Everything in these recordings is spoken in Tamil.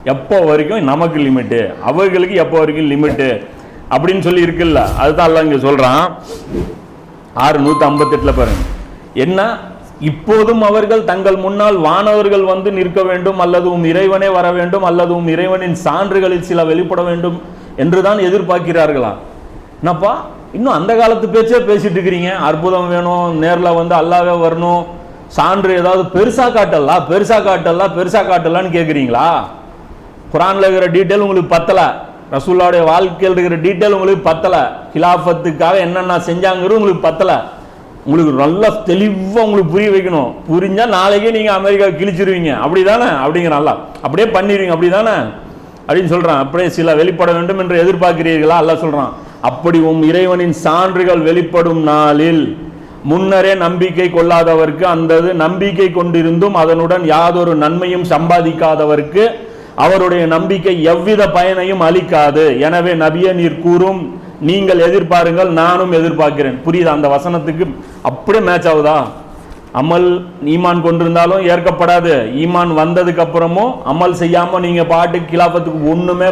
எப்போ வரைக்கும் நமக்கு லிமிட்டு அவர்களுக்கு எப்போ வரைக்கும் லிமிட்டு அப்படின்னு சொல்லி இருக்குல்ல அதுதான் எல்லாம் இங்கே சொல்கிறான் ஆறு நூற்றி ஐம்பத்தெட்டில் பாருங்க. என்ன? இப்போதும் அவர்கள் தங்கள் முன்னால் வானவர்கள் வந்து நிற்க வேண்டும் அல்லது உம் இறைவனே வர வேண்டும் அல்லது உம் இறைவனின் சான்றுகளில் சில வெளிப்பட வேண்டும் என்றுதான் எதிர்பார்க்கிறார்களா என்னப்பா? இன்னும் அந்த காலத்து பேச்சே பேசிட்டு இருக்கிறீங்க. அற்புதம் வேணும் நேரில் வந்து அல்லாவே வரணும். சான்று ஏதாவது பெருசா காட்டலாம் பெருசா காட்டலாம் பெருசா காட்டலான்னு கேட்குறீங்களா குரானில் இருக்கிற டீட்டெயில் உங்களுக்கு பத்தலை. ரசூல்லாவுடைய வாழ்க்கையில் இருக்கிற டீட்டெயில் உங்களுக்கு பத்தலை. கிலாஃபத்துக்காக என்னென்ன செஞ்சாங்கிறது உங்களுக்கு பத்தலை. உங்களுக்கு நல்லா தெளிவாக உங்களுக்கு புரிய வைக்கணும். புரிஞ்சால் நாளைக்கே நீங்கள் அமெரிக்கா கிழிச்சிருவீங்க. அப்படிங்கிற நல்லா. அப்படியே பண்ணிடுவீங்க அப்படி தானே அப்படின்னு சொல்கிறான் அப்படியே சில வெளிப்பட வேண்டும் என்று எதிர்பார்க்கிறீர்களா? அல்ல சொல்கிறான் அப்படி உம் இறைவனின் சான்றுகள் வெளிப்படும் நாளில் முன்னரே நம்பிக்கை கொள்ளாதவர்க்கு அந்தது நம்பிக்கை கொண்டிருந்தும் அதனுடன் யாதொரு நன்மையும் சம்பாதிக்காதவர்க்கு அவருடைய நம்பிக்கை எவ்வித பயனையும் அளிக்காது. எனவே நபிய நீர் கூறும் நீங்கள் எதிர்பாருங்கள் நானும் எதிர்பார்க்கிறேன். புரியுதா? அந்த வசனத்துக்கு அப்படியே மேட்ச் ஆகுதா? அமல் ஈமான் கொண்டிருந்தாலும் ஏற்கப்படாது. ஈமான் வந்ததுக்கு அப்புறமும் அமல் செய்யாம நீங்க பாட்டு கிலாபத்துக்கு ஒண்ணுமே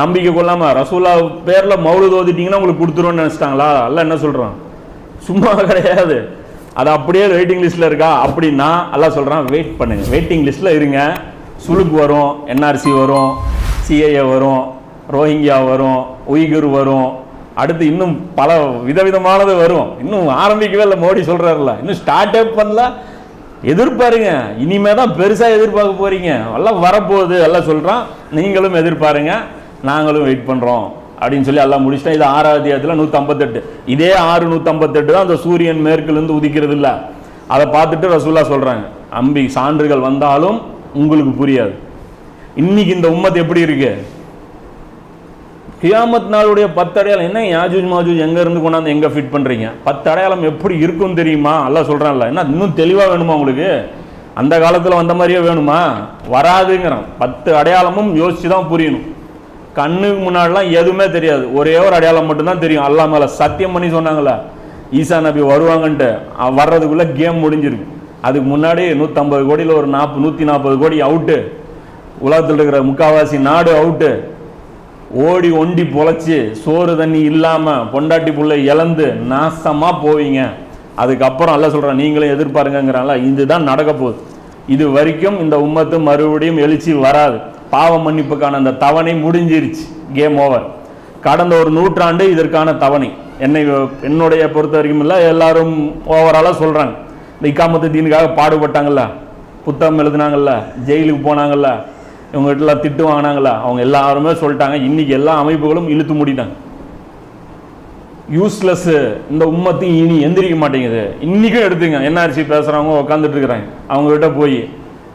நம்பிக்கை கொள்ளாம ரசூலா பேர்ல மௌலு ஓதிட்டீங்கன்னா உங்களுக்கு கொடுத்துருவோம்னு நினைச்சிட்டாங்களா? அல்ல என்ன சொல்றான்? சும்மா கிடையாது. அது அப்படியே வெயிட்டிங் லிஸ்ட்ல இருக்கா? அப்படின்னா எல்லாம் சொல்றான் வெயிட் பண்ணுங்க. வெயிட்டிங் லிஸ்ட்ல இருங்க. சுலுக் வரும் என்ஆர்சி வரும் சிஏஏ வரும் ரோஹிங்கியா வரும் உய்குர் வரும். அடுத்து இன்னும் பல விதவிதமானது வரும். இன்னும் ஆரம்பிக்கவே இல்லை மோடி சொல்கிறாருல இன்னும் ஸ்டார்ட் அப் பண்ணல. எதிர்பாருங்க. இனிமே தான் பெருசாக எதிர்பார்க்க போகிறீங்க எல்லாம் வரப்போகுது எல்லாம் சொல்கிறான் நீங்களும் எதிர்பாருங்க. நாங்களும் வெயிட் பண்ணுறோம் அப்படின்னு சொல்லி எல்லாம் முடிச்சிட்டா இது ஆறாவது தேதியில் நூற்றம்பத்தெட்டு இதே ஆறு நூற்றம்பத்தெட்டு தான் அந்த சூரியன் மேற்குலேருந்து உதிக்கிறது இல்லை அதை பார்த்துட்டு ரசூல்லா சொல்கிறாங்க அம்பி சான்றுகள் வந்தாலும் உங்களுக்கு புரியாது. இன்னைக்கு இந்த உம்மத் எப்படி இருக்கு? கியாமத் நாளுடைய பத்து அடையாளம் என்ன யாஜூஜ் மாஜூஜ் எங்க இருந்து கொண்டாந்து எங்க ஃபிட் பண்றீங்க? பத்து அடையாளம் எப்படி இருக்கும் தெரியுமா? எல்லாம் சொல்றான்ல. என்ன இன்னும் தெளிவா வேணுமா உங்களுக்கு? அந்த காலத்தில் வந்த மாதிரியே வேணுமா? வராதுங்கிறான். பத்து அடையாளமும் யோசிச்சு தான் புரியணும். கண்ணுக்கு முன்னாடிலாம் எதுவுமே தெரியாது. ஒரே ஒரு அடையாளம் மட்டும்தான் தெரியும். அல்லாஹ் மேல சத்தியம் பண்ணி சொன்னாங்கல்ல ஈசா நபி வருவாங்கன்ட்டு. வர்றதுக்குள்ளே வர்றதுக்குள்ள கேம் முடிஞ்சிருக்கு. அதுக்கு முன்னாடி நூற்றம்பது கோடியில் ஒரு நாற்பது நூற்றி நாற்பது கோடி அவுட்டு உலகத்தில் இருக்கிற முக்காவாசி நாடு அவுட்டு ஓடி ஒண்டி பொழைச்சி சோறு தண்ணி இல்லாமல் பொண்டாட்டி பிள்ளை இழந்து நாசமாக போவீங்க. அதுக்கப்புறம் அல்ல சொல்கிறேன் நீங்களும் எதிர்பாருங்கிறாங்களா இதுதான் நடக்க போகுது. இது வரைக்கும் இந்த உம்மத்து மறுபடியும் எழுச்சி வராது. பாவ மன்னிப்புக்கான அந்த தவணை முடிஞ்சிருச்சு. கேம் ஓவர் கடந்த ஒரு நூற்றாண்டு இதற்கான தவணை. என்னை என்னுடைய பொறுத்த வரைக்கும் இல்லை எல்லாரும் ஓவராலாக சொல்கிறாங்க இந்த இக்காமத்து தீனுக்காக பாடுபட்டாங்கல்ல? புத்தகம் எழுதுனாங்கல்ல? ஜெயிலுக்கு போனாங்கல்ல? இவங்ககிட்டலாம் திட்டு வாங்கினாங்களா அவங்க எல்லாருமே சொல்லிட்டாங்க. இன்னைக்கு எல்லா அமைப்புகளும் இழுத்து மூடிட்டாங்க. யூஸ்லெஸ் இந்த உம்மத்தையும் இனி எந்திரிக்க மாட்டேங்குது. இன்றைக்கும் எடுத்துங்க. என்ஆர்சி பேசுகிறவங்க உட்காந்துட்டு இருக்கிறாங்க. அவங்க கிட்ட போய்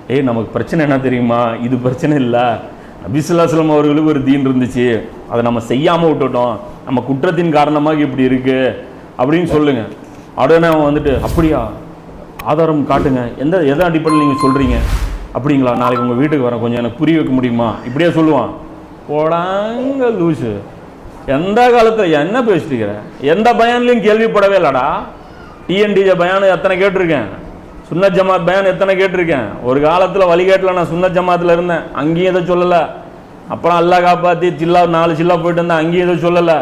ஏய் நமக்கு பிரச்சனை என்ன தெரியுமா? இது பிரச்சனை இல்லை. அபிசுல்லாஸ்லம் அவர்களுக்கு ஒரு தீன் இருந்துச்சு. அதை நம்ம செய்யாமல் விட்டுட்டோம். நம்ம குற்றத்தின் காரணமாக இப்படி இருக்குது அப்படின்னு சொல்லுங்கள் உடனே அவன் வந்துட்டு அப்படியா? ஆதாரம் காட்டுங்க. எந்த எதை அடிப்படையில் நீங்கள் சொல்கிறீங்க அப்படிங்களா? நாளைக்கு உங்கள் வீட்டுக்கு வரேன். கொஞ்சம் எனக்கு புரிய வைக்க முடியுமா? இப்படியே சொல்லுவான். போடாங்க லூசு. எந்த காலத்தில் என்ன பேசிட்டு எந்த பயான்லையும் கேள்விப்படவே இல்லடா. டிஎன்டிஜே பயானு எத்தனை கேட்டிருக்கேன்? சுன்ன ஜமாத் பயான் எத்தனை கேட்டிருக்கேன்? ஒரு காலத்தில் வழிகேட்டில் நான் சுன்ன ஜமாத்தில் இருந்தேன். அங்கேயும் எதை சொல்லலை. அப்புறம் அல்லா காப்பாற்றி சில்லா நாலு சில்லா போயிட்டு இருந்தேன். அங்கேயும் எதுவும் சொல்லலை.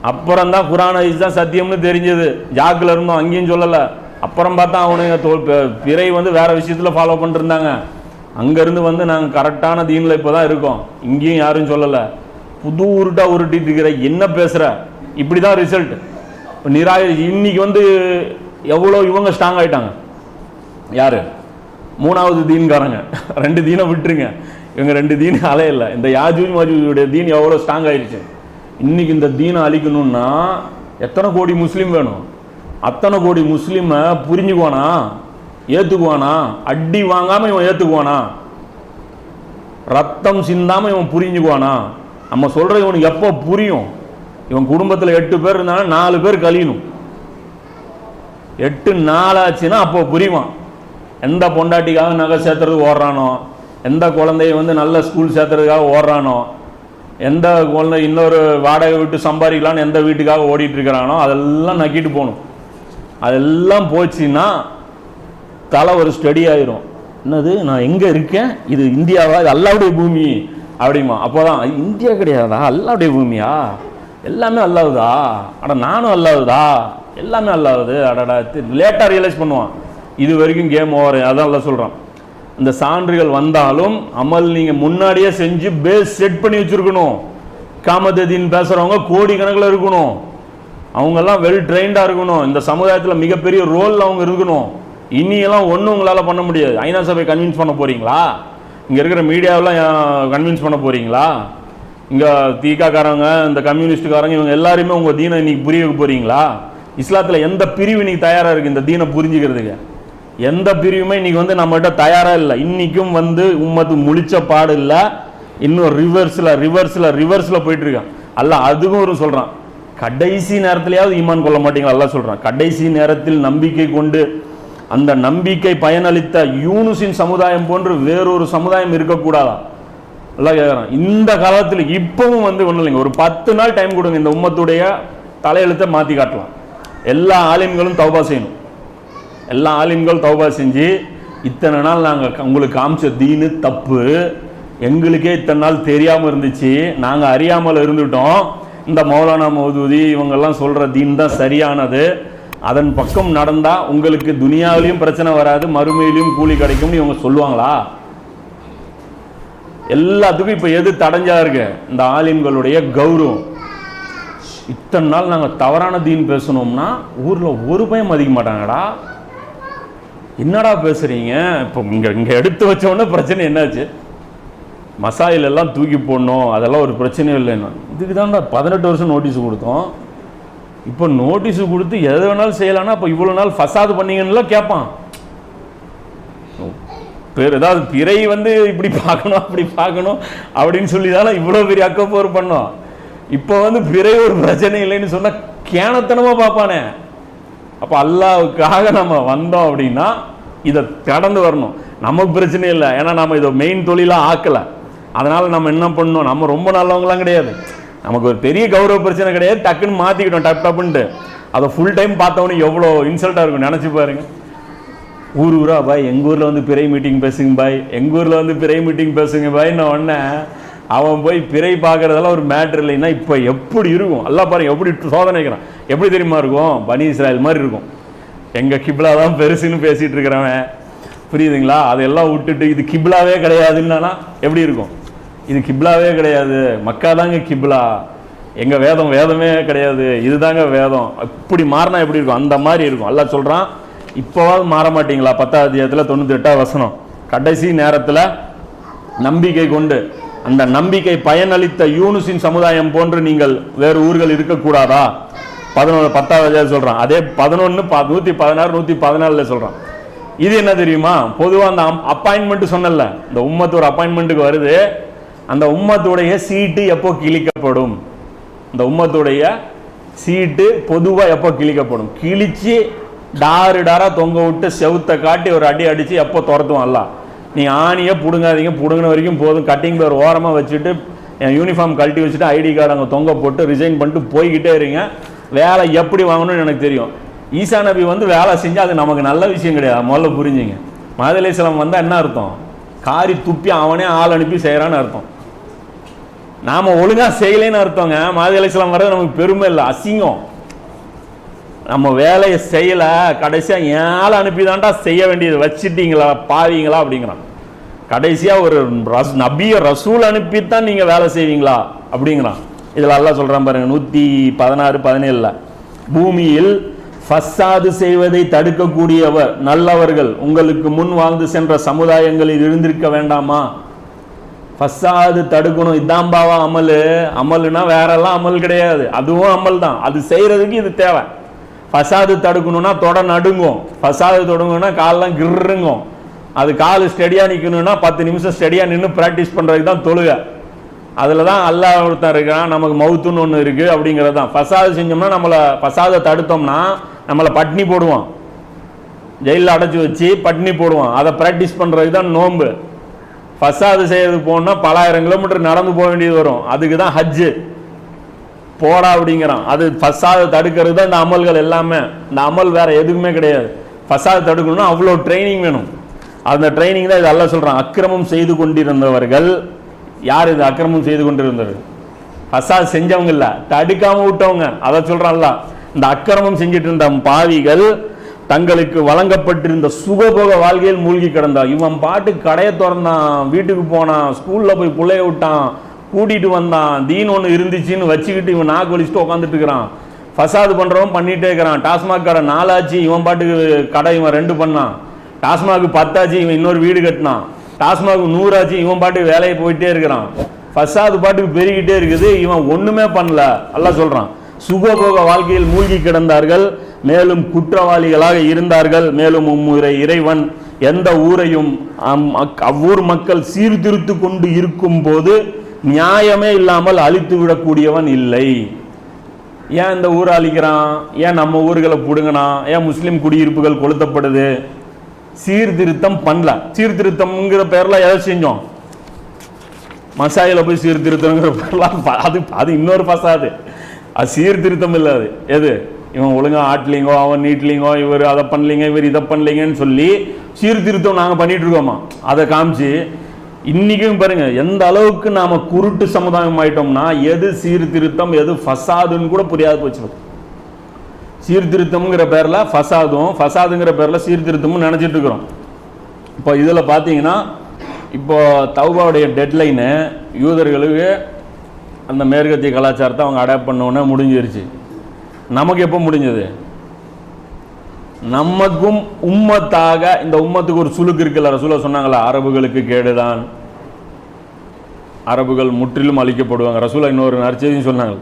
அப்புறம் தான் குரான் ஹதீஸ் தான் சத்தியம்னு தெரிஞ்சது. ஜாக்கில் இருந்தோம். அங்கேயும் சொல்லலை. அப்புறம் பார்த்தா அவனுங்க தோல் பிறை வந்து வேறு விஷயத்தில் ஃபாலோ பண்ணிருந்தாங்க அங்கேருந்து வந்து நாங்கள் கரெக்டான தீனில் இப்போ தான் இருக்கோம். இங்கேயும் யாரும் சொல்லலை. புது உருட்டா உருட்டிட்டு இருக்கிற என்ன பேசுகிற இப்படி தான் ரிசல்ட் இப்போ நிராய இன்னைக்கு வந்து எவ்வளோ இவங்க ஸ்ட்ராங் ஆகிட்டாங்க யார்? மூணாவது தீன்காரங்க. ரெண்டு தீனை விட்டுருங்க. இவங்க ரெண்டு தீன் அலையில்லை இந்த யாஜூஜ் மாஜூஜுடைய தீன் எவ்வளோ ஸ்ட்ராங் ஆயிடுச்சு. இன்றைக்கி இந்த தீனை அழிக்கணும்னா எத்தனை கோடி முஸ்லீம் வேணும்? அத்தனை கோடி முஸ்லீமை புரிஞ்சுக்குவானா? ஏற்றுக்குவானா அடி வாங்காமல் இவன் ஏற்றுக்குவானா ரத்தம் சிந்தாமல் இவன் புரிஞ்சுக்குவானா? நம்ம சொல்கிறது இவனுக்கு எப்போ புரியும்? இவன் குடும்பத்தில் எட்டு பேர் இருந்தாலும் நாலு பேர் கழியணும். எட்டு நாளாச்சுன்னா அப்போ புரியுவான் எந்த பொண்டாட்டிக்காக நகை சேர்த்துறதுக்கு ஓடுறானோ? எந்த குழந்தைய வந்து நல்ல ஸ்கூல் சேர்த்துறதுக்காக ஓடுறானோ? எந்த குழந்தை இன்னொரு வாடகை விட்டு சம்பாதிக்கலான்னு எந்த வீட்டுக்காக ஓடிட்டு இருக்கிறானோ? அதெல்லாம் நக்கிட்டு போகணும். அதெல்லாம் போச்சுன்னா தலை ஒரு ஸ்டடி ஆயிரும். என்னது? நான் எங்கே இருக்கேன்? இது இந்தியாவா? இது அல்லாவுடைய பூமி அப்படிமா. அப்போதான் இந்தியா கிடையாதா? அல்லாவுடைய பூமியா? எல்லாமே அல்லாவுதா? அட நானும் அல்லாவுதா? எல்லாமே அல்லாவுது. அடடா லேட்டாக ரியலைஸ் பண்ணுவான். இது வரைக்கும் கேம் ஓவர் அதான் எல்லாம் சொல்கிறான் இந்த சான்றுகள் வந்தாலும் அமல் நீங்கள் முன்னாடியே செஞ்சு பேஸ் செட் பண்ணி வச்சுருக்கணும். காமததின்னு பேசுகிறவங்க கோடிக்கணக்கில் இருக்கணும். அவங்கெல்லாம் வெல் ட்ரெயின்டாக இருக்கணும். இந்த சமுதாயத்தில் மிகப்பெரிய ரோலில் அவங்க இருக்கணும். இனியெல்லாம் ஒன்றும் உங்களால் பண்ண முடியாது. ஐநா சபை கன்வின்ஸ் பண்ண போகிறீங்களா இங்கே இருக்கிற மீடியாவெலாம் கன்வின்ஸ் பண்ண போகிறீங்களா இங்கே தீக்காக்காரங்க இந்த கம்யூனிஸ்டுக்காரங்க இவங்க எல்லாருமே உங்கள் தீனை இன்னைக்கு புரிய வைக்க போகிறீங்களா இஸ்லாத்தில் எந்த பிரிவு இன்னைக்கு தயாராக இருக்குது இந்த தீனை புரிஞ்சுக்கிறதுக்கு. எந்த பிரிவுமே இன்னைக்கு வந்து நம்மகிட்ட தயாராக இல்லை. இன்றைக்கும் வந்து உம்மத்து முழிச்ச பாடு இல்லை. இன்னும் ரிவர்ஸில் ரிவர்ஸில் ரிவர்ஸில் போயிட்டுருக்கேன் அல்ல அதுவும் ஒரு சொல்கிறான் கடைசி நேரத்திலேயாவது ஈமான் கொள்ள மாட்டீங்களா? எல்லாம் சொல்கிறான் கடைசி நேரத்தில் நம்பிக்கை கொண்டு அந்த நம்பிக்கை பயனளித்த யூனுசின் சமுதாயம் போன்று வேறொரு சமுதாயம் இருக்கக்கூடாதா? எல்லாம் கேட்குறான் இந்த காலத்தில் இப்பவும் வந்து ஒன்றும் இல்லைங்க. ஒரு பத்து நாள் டைம் கொடுங்க. இந்த உம்மத்துடைய தலையெழுத்தை மாற்றி காட்டலாம். எல்லா ஆலிம்களும் தௌபா செய்யணும். எல்லா ஆலிம்களும் தௌபா செஞ்சு இத்தனை நாள் நாங்கள் உங்களுக்கு காமிச்ச தீனு தப்பு. எங்களுக்கே இத்தனை நாள் தெரியாமல் இருந்துச்சு. நாங்கள் அறியாமல் இருந்துட்டோம். இந்த மௌலானா மௌதூதி இவங்கெல்லாம் சொல்கிற தீன் தான் சரியானது. அதன் பக்கம் நடந்தால் உங்களுக்கு துனியாவிலையும் பிரச்சனை வராது மறுமையிலையும் கூலி கிடைக்கும்னு இவங்க சொல்லுவாங்களா? எல்லாத்துக்கும் இப்போ எது தடைஞ்சா இருக்கு? இந்த ஆலிம்களுடைய கௌரவம். இத்தனை நாள் நாங்கள் தவறான தீன் பேசணும்னா ஊரில் ஒரு பயம் மதிக்க மாட்டாங்கடா. என்னடா பேசுறீங்க? இப்போ இங்கே இங்கே எடுத்து வச்ச உடனே பிரச்சனை என்னாச்சு? மசாயில் எல்லாம் தூக்கி போடணும் அதெல்லாம் ஒரு பிரச்சனையும் இல்லைன்னா. இதுக்கு தான்டா பதினெட்டு வருஷம் நோட்டீஸ் கொடுத்தோம். இப்போ நோட்டீஸ் கொடுத்து எது வேணாலும் செய்யலாம்னா அப்போ இவ்வளோ நாள் ஃபசாது பண்ணீங்கன்னுலாம் கேட்பான். பேர் ஏதாவது பிறை வந்து இப்படி பார்க்கணும் அப்படி பார்க்கணும் அப்படின்னு சொல்லி தானே இவ்வளோ பெரிய அக்கப்போர் பண்ணோம். இப்போ வந்து பிறை ஒரு பிரச்சனை இல்லைன்னு சொன்னால் கேனத்தனமாக பார்ப்பானே. அப்போ அல்லாவுக்காக நம்ம வந்தோம் அப்படின்னா இதை கடந்து வரணும். நமக்கு பிரச்சனை இல்லை. ஏன்னா நம்ம இதை மெயின் தொழிலாக ஆக்கலை. அதனால் நம்ம என்ன பண்ணணும்? நம்ம ரொம்ப நல்லவங்களாம் கிடையாது. நமக்கு ஒரு பெரிய கௌரவ பிரச்சனை கிடையாது. டக்குன்னு மாற்றிக்கிட்டோம் டப் டப்புன்ட்டு. அதை ஃபுல் டைம் பார்த்தவொன்னே எவ்வளோ இன்சல்ட்டாக இருக்கும். நினச்சி பாருங்க. ஊர் ஊரா பாய் எங்கள் ஊரில் வந்து பிறை மீட்டிங் பேசுங்க பாய். எங்கள் ஊரில் வந்து பிறை மீட்டிங் பேசுங்க பாய் நான் உடனே அவன் போய் பிறை பார்க்குறதெல்லாம் ஒரு மேட்ரு இல்லைன்னா இப்போ எப்படி இருக்கும்? எல்லாம் பாருங்க எப்படி சோதனைக்கிறான் எப்படி தெரியுமா இருக்கும்? பனி இஸ்ராயல் மாதிரி இருக்கும். எங்கள் கிப்லா தான் பெருசுன்னு பேசிகிட்டு இருக்கிறவன். புரியுதுங்களா? அதெல்லாம் விட்டுட்டு இது கிப்லாவே கிடையாதுன்னா எப்படி இருக்கும்? இது கிப்லாவே கிடையாது. மக்கா தாங்க கிப்லா. எங்கள் வேதம் வேதமே கிடையாது. இதுதாங்க வேதம். இப்படி மாறினா எப்படி இருக்கும்? அந்த மாதிரி இருக்கும். எல்லாம் சொல்கிறான் இப்போவாது மாற மாட்டீங்களா? பத்தாவது அத்தியாயத்தில் தொண்ணூற்றி எட்டாவது வசனம். கடைசி நேரத்தில் நம்பிக்கை கொண்டு அந்த நம்பிக்கை பயனளித்த யூனுசின் சமுதாயம் போன்று நீங்கள் வேறு ஊர்கள் இருக்கக்கூடாதா? பதினொன்று பத்தாவது சொல்கிறான் அதே பதினொன்று ப நூற்றி பதினாறு நூற்றி பதினாலில் சொல்கிறான் இது என்ன தெரியுமா? பொதுவாக அந்த அப்பாயின்மெண்ட் சொன்னல இந்த உம்மத்து ஒரு அப்பாயின்மெண்ட்டுக்கு வருது. அந்த உம்மத்துடைய சீட்டு எப்போ கிழிக்கப்படும்? இந்த உம்மத்துடைய சீட்டு பொதுவாக எப்போ கிழிக்கப்படும்? கிழிச்சு டாரு டாரா தொங்க விட்டு செவுத்தை காட்டி ஒரு அடி அடித்து எப்போ துரத்துவான்ல நீ ஆணியை பிடுங்காதீங்க. பிடுங்கின வரைக்கும் போதும். கட்டிங் பேர் ஓரமாக வச்சுட்டு என் யூனிஃபார்ம் கழட்டி வச்சுட்டு ஐடி கார்டு அங்கே தொங்க போட்டு ரிசைன் பண்ணிட்டு போய்கிட்டே இருங்க. வேலை எப்படி வாங்கணும்னு எனக்கு தெரியும். ஈசா நபி வந்து வேலை செஞ்சால் அது நமக்கு நல்ல விஷயம் கிடையாது. முதல்ல புரிஞ்சுங்க. மதலேஸ்வரம் வந்தால் என்ன அர்த்தம்? காரி துப்பி அவனே ஆள் அனுப்பி செய்கிறான்னு அர்த்தம். நாம் ஒழுங்காக செய்யலைன்னு அர்த்தங்க. மாதி அலிஸ்லாம் வர்றது நமக்கு பெருமை இல்லை. அசிங்கம். நம்ம வேலையை செய்யலை கடைசியாக ஏழை அனுப்பி தான்டா செய்ய வேண்டியது. வச்சுட்டீங்களா பாவீங்களா அப்படிங்கிறான். கடைசியாக ஒரு ரஸ் நபிய ரசூல் அனுப்பித்தான் நீங்கள் வேலை செய்வீங்களா அப்படிங்கிறான். இதில் எல்லாம் சொல்றான் பாருங்கள் நூற்றி பதினாறு பதினேழில் பூமியில் ஃபஸ்ஸாது செய்வதை தடுக்கக்கூடியவர் நல்லவர்கள் உங்களுக்கு முன் வாழ்ந்து சென்ற சமுதாயங்களில் இருந்திருக்க வேண்டாமா? ஃபஸ்ஸாது தடுக்கணும். இதான் பாவா அமல். அமல்னா வேறெல்லாம் அமல் கிடையாது. அதுவும் அமல் தான் அது செய்கிறதுக்கு இது தேவை. ஃபசாது தடுக்கணும்னா தொட நடுங்கும். ஃபசாது தொடங்கணும்னா காலெல்லாம் கிருங்கும் அது கால் ஸ்டெடியாக நிற்கணும்னா பத்து நிமிஷம் ஸ்டெடியாக நின்று ப்ராக்டிஸ் பண்ணுறதுக்கு தான் தொழுகை. அதில் தான் அல்லாஹ் ஒருத்தன் இருக்கிறான் நமக்கு மவுத்துன்னு ஒன்று இருக்குது அப்படிங்கிறது தான். ஃபசாது செஞ்சோம்னா நம்மளை ஃபசாதை தடுத்தோம்னா நம்மளை பட்னி போடுவான். ஜெயிலில் அடைச்சி வச்சு பட்னி போடுவான். அதை ப்ராக்டிஸ் பண்ணுறதுக்கு தான் நோன்பு. ஃபசாது செய்யறதுக்கு போனால் பலாயிரம் கிலோமீட்டர் நடந்து போக வேண்டியது வரும். அதுக்கு தான் ஹஜ்ஜு. போடா அப்படிங்கிறான். அது ஃபசாதை தடுக்கிறது தான் இந்த அமல்கள் எல்லாமே. இந்த அமல் வேறு எதுக்குமே கிடையாது. ஃபசாதை தடுக்கணும்னா அவ்வளோ ட்ரைனிங் வேணும். அந்த ட்ரைனிங் தான் இது எல்லாம் சொல்கிறான் அக்கிரமம் செய்து கொண்டிருந்தவர்கள் யார் இது அக்கிரமம் செய்து கொண்டிருந்தது? ஃபசாத் செஞ்சவங்க இல்லை. தடுக்காமல் விட்டவங்க. அதை சொல்கிறான்ல இந்த அக்கிரமம் செஞ்சுட்டு இருந்த பாவிகள் தங்களுக்கு வழங்கப்பட்டிருந்த சுகபோக வாழ்க்கையில் மூழ்கி கிடந்தான் இவன் பாட்டு கடையை திறந்தான் வீட்டுக்கு போனான் ஸ்கூல்ல போய் பிள்ளைய விட்டான் கூட்டிட்டு வந்தான். தீன் ஒன்று இருந்துச்சுன்னு வச்சுக்கிட்டு இவன் நாக்கு வலிச்சுட்டு உட்காந்துட்டு இருக்கிறான். ஃபசாது பண்றவன் பண்ணிட்டே இருக்கிறான். டாஸ்மாக் கடை நாலாச்சு இவன் பாட்டுக்கு கடை இவன் ரெண்டு பண்ணான். டாஸ்மாக் பத்தாச்சு இவன் இன்னொரு வீடு கட்டினான். டாஸ்மாக் நூறாச்சு இவன் பாட்டுக்கு வேலையை போயிட்டே இருக்கிறான். ஃபசாது பாட்டுக்கு பெருகிட்டே இருக்குது. இவன் ஒண்ணுமே பண்ணல. எல்லாம் சொல்றான். சுகபோக வாழ்க்கையில் மூழ்கி கிடந்தார்கள் மேலும் குற்றவாளிகளாக இருந்தார்கள் மேலும் உம்முறை இறைவன் எந்த ஊரையும் அம்- அவ்வூர் மக்கள் சீர்திருத்து கொண்டு இருக்கும் போது நியாயமே இல்லாமல் அழித்து விடக்கூடியவன் இல்லை. ஏன் இந்த ஊரை அழிக்கிறான்? ஏன் நம்ம ஊர்களை பிடுங்கினான் ஏன் முஸ்லீம் குடியிருப்புகள் கொளுத்தப்படுது? சீர்திருத்தம் பண்ணல. சீர்திருத்தம்ங்கிற பேரில் எதை செஞ்சோம்? மசாயில போய் சீர்திருத்தம்ங்கிற பேர்லாம் அது அது இன்னொரு பசாது. அது சீர்திருத்தம் இல்லை அது. எது? இவன் ஒழுங்கா ஆட்லிங்கோ அவன் நீட்லிங்கோ இவர் அதை பண்ணலீங்க இவர் இதை பண்ணலீங்கன்னு சொல்லி சீர்திருத்தம் நாங்கள் பண்ணிட்டு இருக்கோமா? அதை காமிச்சு இன்றைக்கும் பாருங்கள் எந்த அளவுக்கு நாம் குருட்டு சமுதாயம் ஆயிட்டோம்னா எது சீர்திருத்தம் எது ஃபசாதுன்னு கூட புரியாது போச்சு சீர்திருத்தம்ங்கிற பேரில் ஃபசாதும் ஃபசாதுங்கிற பேரில் சீர்திருத்தமும் நினச்சிட்டு இருக்கிறோம். இப்போ இதில் பார்த்தீங்கன்னா இப்போ தௌபாவுடைய டெட்லைனு யூதர்களுக்கு அந்த மேற்கத்திய கலாச்சாரத்தை அவங்க அடாப்ட் பண்ணோன்னே முடிஞ்சிருச்சு. நமக்கு எப்போ முடிஞ்சது? நமக்கும் உம்மத்தாக இந்த உம்மத்துக்கு ஒரு சுலுக்கு இருக்குல்ல ரசூலா சொன்னாங்களா அரபுகளுக்கு கேடுதான். அரபுகள் முற்றிலும் அழிக்கப்படுவாங்க. ரசூலா இன்னொரு நற்செய்தியும் சொன்னாங்க.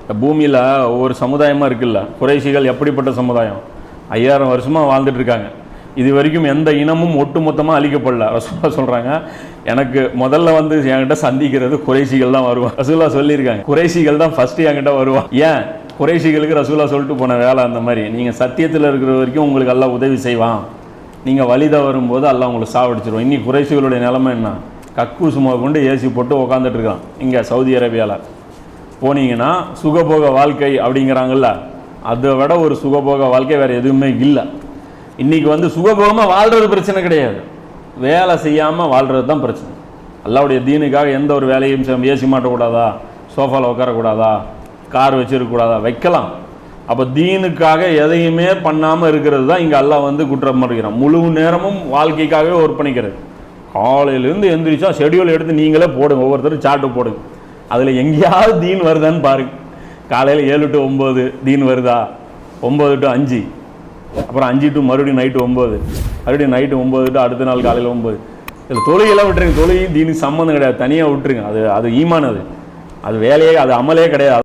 இந்த பூமியில் ஒவ்வொரு சமுதாயமாக இருக்குல்ல குறைசிகள் எப்படிப்பட்ட சமுதாயம்? ஐயாயிரம் வருஷமாக வாழ்ந்துட்டு இருக்காங்க. இது வரைக்கும் எந்த இனமும் ஒட்டுமொத்தமாக அழிக்கப்படல. ரசூலா சொல்கிறாங்க எனக்கு முதல்ல வந்து என்கிட்ட சந்திக்கிறது குறைசிகள் தான் வருவான் ரசூலா சொல்லியிருக்காங்க குறைசிகள் தான் ஃபஸ்ட்டு என்கிட்ட வருவான் ஏன்? குறைசிகளுக்கு ரசூலா சொல்லிட்டு போன வேலை அந்த மாதிரி. நீங்கள் சத்தியத்தில் இருக்கிற வரைக்கும் உங்களுக்கு எல்லாம் உதவி செய்வான். நீங்கள் வழித வரும்போது எல்லாம் உங்களுக்கு சாவடிச்சிருவோம் இன்னி குறைசிகளுடைய நிலைமை என்ன? கக்கூசுமா கொண்டு ஏசி போட்டு உக்காந்துட்டு இருக்கான். இங்கே சவுதி அரேபியாவில் போனீங்கன்னா சுகபோக வாழ்க்கை அப்படிங்கிறாங்கல்ல அதை விட ஒரு சுகபோக வாழ்க்கை வேறு எதுவுமே இல்லை. இன்னைக்கு வந்து சுகபோகமாக வாழ்றது பிரச்சனை கிடையாது. வேலை செய்யாமல் வாழ்றது தான் பிரச்சனை. அல்லாவுடைய தீனுக்காக எந்த ஒரு வேலையும் செய்யாம ஏசி மாட்டக்கூடாதா? சோஃபாவில் உட்காரக்கூடாதா கார் வச்சிருக்கக்கூடாதா? வைக்கலாம். அப்போ தீனுக்காக எதையுமே பண்ணாமல் இருக்கிறது தான் இங்கே அல்லாஹ் வந்து குற்றம் பண்ணுறான் முழு நேரமும் வாழ்க்கைக்காகவே ஒர்ப்பணிக்கிறது காலையிலேருந்து எந்திரிச்சா ஷெடியூல் எடுத்து நீங்களே போடுங்க. ஒவ்வொருத்தரும் சார்ட்டு போடுங்க. அதில் எங்கேயாவது தீன் வருதான்னு பாருங்க. காலையில் ஏழு டு ஒம்பது தீன் வருதா? ஒம்பது டு அஞ்சு. அப்புறம் அஞ்சு டு மறுபடியும் நைட்டு ஒம்பது மறுபடியும் நைட்டு ஒம்பது டு அடுத்த நாள் காலையில் ஒம்பது இதில் தொழுகையெல்லாம் விட்டுருங்க. தொழுகை தீனுக்கு சம்மந்தம் கிடையாது. தனியாக விட்டுருங்க. அது அது ஈமானது அது வேலையே அது அமலே கிடையாது.